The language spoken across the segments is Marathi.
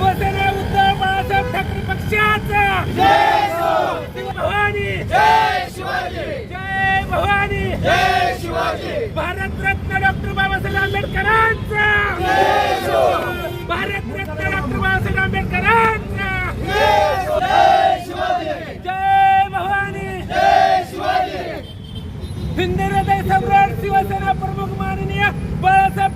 शिवसेना उद्धव बाळासाहेब ठाकरे पक्षाचा. जय भवानी जय शिवाजी जय भवानी. जय शिवाजी भारतरत्न डॉक्टर बाबासाहेब आंबेडकरांचा. भारतरत्न डॉक्टर बाबासाहेब आंबेडकरांचा. जय हृदय सम्राट शिवसेना प्रमुख माननीय बाळासाहेब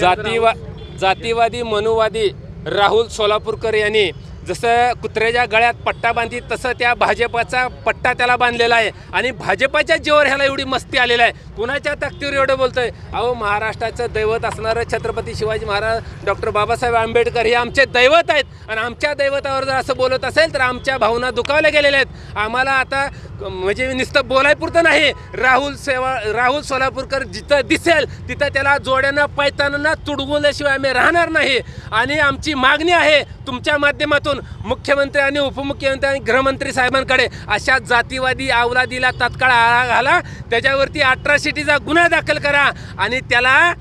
जातीवा जातीवादी मनुवादी राहुल सोलापूरकर यांनी जसं कुत्र्याच्या गळ्यात पट्टा बांधली तसं त्या भाजपाचा पट्टा त्याला बांधलेला आहे. आणि भाजपाच्या जीवावर ह्याला एवढी मस्ती आलेला आहे. कुणाच्या ताकदीवर एवढं बोलतोय? अहो महाराष्ट्राचं दैवत असणारं छत्रपती शिवाजी महाराज डॉक्टर बाबासाहेब आंबेडकर हे आमचे दैवत आहेत. आणि आमच्या दैवतावर जर असं बोलत असेल तर आमच्या भावना दुखावल्या गेलेल्या आहेत. आम्हाला आता म्हणजे नुसतं बोलायपुरतं नाही. राहुल सेवा राहुल सोलापूरकर जिथं दिसेल तिथं त्याला जोड्यानं पायताना तुडवल्याशिवाय आम्ही राहणार नाही. आणि आमची मागणी आहे तुमच्या माध्यमातून मुख्यमंत्री आणि उपमुख्यमंत्री आणि गृहमंत्री साहेबांकडे अशा जातीवादी अवलादीला तात्काळ आळा घाला. त्याच्यावरती अट्रॉसिटीचा गुन्हा दाखल करा आणि त्याला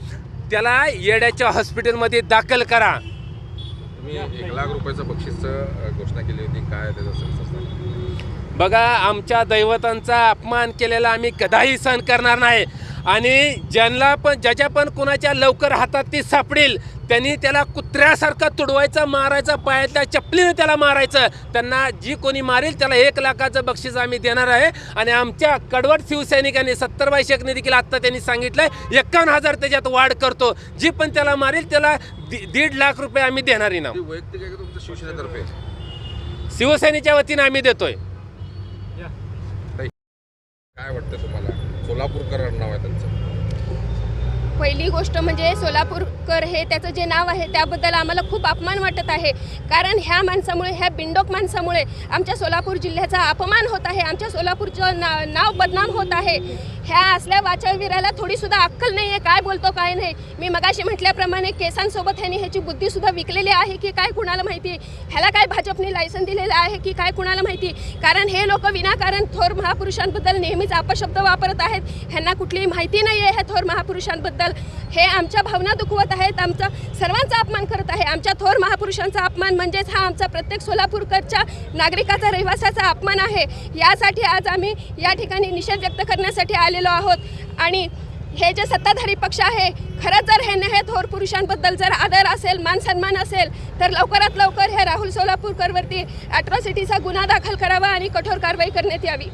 त्याला येड्याच्या हॉस्पिटलमध्ये दाखल करा. तुम्ही एक लाख रुपयाचं बक्षीसचं अ, घोषणा केली होती. काय त्याचा. बघा आमच्या दैवतांचा अपमान केलेला आम्ही कदाही सहन करणार नाही. आणि ज्यांना पण ज्याच्या पण कुणाच्या लवकर हातात ती सापडेल त्यांनी त्याला कुत्र्यासारखं तुडवायचं मारायचं पायातल्या चपलीनं त्याला मारायचं. त्यांना जी कोणी मारेल त्याला एक लाखाचं बक्षीस आम्ही देणार आहे. आणि आमच्या कडवट शिवसैनिकांनी सत्तरबाई शेखने देखील आत्ता त्यांनी सांगितलंय एक्कावन्न हजार त्याच्यात वाढ करतो. जी पण त्याला मारेल त्याला दि- दीड लाख रुपये आम्ही देणार इनाम ती वैयक्तिक आहे शिवसेनेतर्फे? शिवसेनेच्या वतीनं आम्ही देतोय. काय वाटतं तुम्हाला? सोलापूरकर नाव आहे त्यांचं. पहिली गोष्ट म्हणजे सोलापूरकर हे त्याचं जे नाव आहे त्याबद्दल आम्हाला खूप अपमान वाटत आहे. कारण ह्या माणसामुळे ह्या बिंडोक माणसामुळे आमच्या सोलापूर जिल्ह्याचा अपमान होत आहे. आमच्या सोलापूरचं ना नाव बदनाम होत आहे. ह्या असल्या वाचावीराला थोडीसुद्धा अक्कल नाही आहे काय बोलतो काय नाही. मी मगाशी म्हटल्याप्रमाणे केसांसोबत ह्याने ह्याची बुद्धीसुद्धा विकलेली आहे की काय कुणाला माहिती? आहे ह्याला काय भाजपने लायसन दिलेलं आहे की काय कुणाला माहिती? कारण हे लोक विनाकारण थोर महापुरुषांबद्दल नेहमीच अपशब्द वापरत आहेत. ह्यांना कुठलीही माहिती नाही आहे ह्या थोर महापुरुषांबद्दल. हे आमच्या भावना दुखवत आहेत आमचा सर्वांचा अपमान करत आहे. आमच्या थोर महापुरुषांचा अपमान म्हणजेच हा आमचा प्रत्येक सोलापूरकरच्या नागरिकाचा रहिवासाचा अपमान आहे. यासाठी आज आम्ही या ठिकाणी निषेध व्यक्त करण्यासाठी आले आलेलो आहोत. आणि हे जे सत्ताधारी पक्ष आहे खरंच जर हे हे थोर पुरुषांबद्दल जर आदर असेल मान सन्मान असेल तर लवकरात लवकर हे राहुल सोलापूरकरवरती ॲट्रॉसिटीचा गुन्हा दाखल करावा आणि कठोर कारवाई करण्यात यावी.